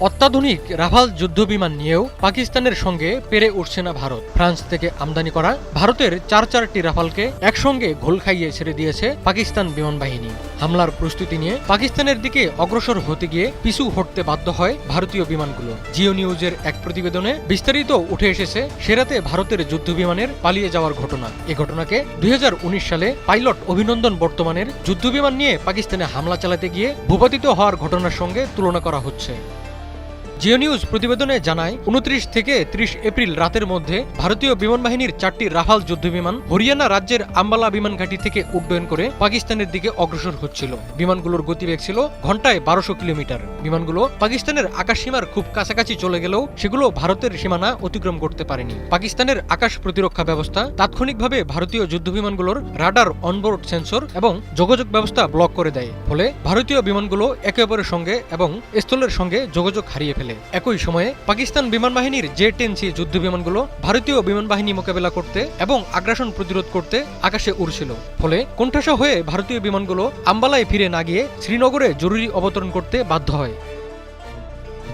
অত্যাধুনিক রাফাল যুদ্ধবিমান নিয়েও পাকিস্তানের সঙ্গে পেরে উঠছে না ভারত। ফ্রান্স থেকে আমদানি করা ভারতের চার চারটি রাফালকে একসঙ্গে ঘোল খাইয়ে ছেড়ে দিয়েছে পাকিস্তান বিমান বাহিনী। হামলার প্রস্তুতি নিয়ে পাকিস্তানের দিকে অগ্রসর হতে গিয়ে পিছু হটতে বাধ্য হয় ভারতীয় বিমানগুলো। জিও নিউজের এক প্রতিবেদনে বিস্তারিত উঠে এসেছে সেরাতে ভারতের যুদ্ধবিমানের পালিয়ে যাওয়ার ঘটনা। এ ঘটনাকে দুই হাজার উনিশ সালে পাইলট অভিনন্দন বর্তমানের যুদ্ধবিমান নিয়ে পাকিস্তানে হামলা চালাতে গিয়ে ভূপাতিত হওয়ার ঘটনার সঙ্গে তুলনা করা হচ্ছে। জিও নিউজ প্রতিবেদনে জানায়, উনত্রিশ থেকে ত্রিশ এপ্রিল রাতের মধ্যে ভারতীয় বিমান বাহিনীর চারটি রাফাল যুদ্ধবিমান হরিয়ানা রাজ্যের আম্বালা বিমান ঘাঁটি থেকে উড্ডয়ন করে পাকিস্তানের দিকে অগ্রসর হচ্ছিল। বিমানগুলোর গতিবেগ ছিল ঘন্টায় বারোশো কিলোমিটার। বিমানগুলো পাকিস্তানের আকাশসীমার খুব কাছাকাছি চলে গেলেও সেগুলো ভারতের সীমানা অতিক্রম করতে পারেনি। পাকিস্তানের আকাশ প্রতিরক্ষা ব্যবস্থা তাৎক্ষণিকভাবে ভারতীয় যুদ্ধ বিমানগুলোর রাডার অনবোর্ড সেন্সর এবং যোগাযোগ ব্যবস্থা ব্লক করে দেয়। ফলে ভারতীয় বিমানগুলো একে অপরের সঙ্গে এবং স্থলের সঙ্গে যোগাযোগ হারিয়ে ফেলে। একই সময়ে পাকিস্তান বিমান বাহিনীর জে টেন সি যুদ্ধ বিমানগুলো ভারতীয় বিমান বাহিনী মোকাবেলা করতে এবং আগ্রাসন প্রতিরোধ করতে আকাশে উড়ছিল। ফলে কোণঠাসা হয়ে ভারতীয় বিমানগুলো আম্বালায় ফিরে না গিয়ে শ্রীনগরে জরুরি অবতরণ করতে বাধ্য হয়।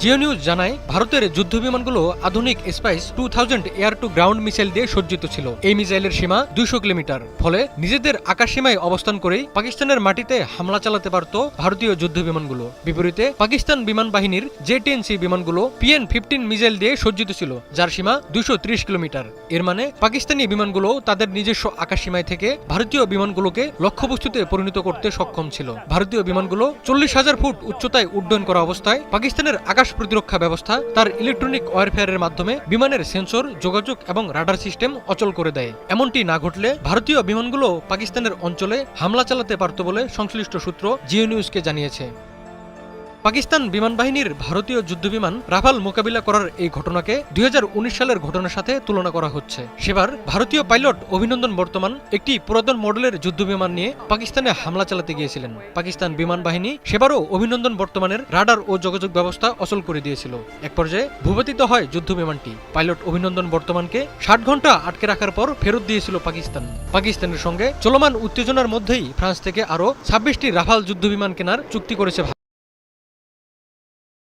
জিও নিউজ জানায়, ভারতের যুদ্ধ বিমানগুলো আধুনিক Spice two thousand air to ground missile দিয়ে সজ্জিত ছিল। এই মিসাইলের সীমা দুইশো কিলোমিটার। ফলে নিজেদের আকাশ সীমায় অবস্থান করেই পাকিস্তানের মাটিতে হামলা চালাতে পারত ভারতীয় যুদ্ধ বিমানগুলো। বিপরীতে, পাকিস্তান বিমান বাহিনীর জে টেন সি বিমানগুলো পিএন ফিফটিন মিসাইল দিয়ে সজ্জিত ছিল, যার সীমা দুইশো কিলোমিটার। এর মানে পাকিস্তানি বিমানগুলো তাদের নিজস্ব আকাশ সীমায় থেকে ভারতীয় বিমানগুলোকে লক্ষ্যবস্তুতে পরিণত করতে সক্ষম ছিল। ভারতীয় বিমানগুলো চল্লিশ হাজার ফুট উচ্চতায় উড্ডয়ন করা অবস্থায় পাকিস্তানের আকাশ প্রতিরক্ষা ব্যবস্থা তার ইলেকট্রনিক ওয়ারফেয়ারের মাধ্যমে বিমানের সেন্সর, যোগাযোগ এবং রাডার সিস্টেম অচল করে দেয়। এমনটি না ঘটলে ভারতীয় বিমানগুলো পাকিস্তানের অঞ্চলে হামলা চালাতে পারত বলে সংশ্লিষ্ট সূত্র জিও নিউজকে জানিয়েছে। পাকিস্তান বিমান বাহিনীর ভারতীয় যুদ্ধবিমান রাফাল মোকাবিলা করার এই ঘটনাকে দুই হাজার উনিশ সালের ঘটনার সাথে তুলনা করা হচ্ছে। সেবার ভারতীয় পাইলট অভিনন্দন বর্তমান একটি পুরাতন মডেলের যুদ্ধবিমান নিয়ে পাকিস্তানে হামলা চালাতে গিয়েছিলেন। পাকিস্তান বিমান বাহিনী সেবারও অভিনন্দন বর্তমানের রাডার ও যোগাযোগ ব্যবস্থা অচল করে দিয়েছিল। এক পর্যায়ে ভূপাতিত হয় যুদ্ধবিমানটি পাইলট অভিনন্দন বর্তমানকে ষাট ঘণ্টা আটকে রাখার পর ফেরত দিয়েছিল পাকিস্তান। পাকিস্তানের সঙ্গে চলমান উত্তেজনার মধ্যেই ফ্রান্স থেকে আরও ছাব্বিশটি রাফাল যুদ্ধবিমান কেনার চুক্তি করেছে।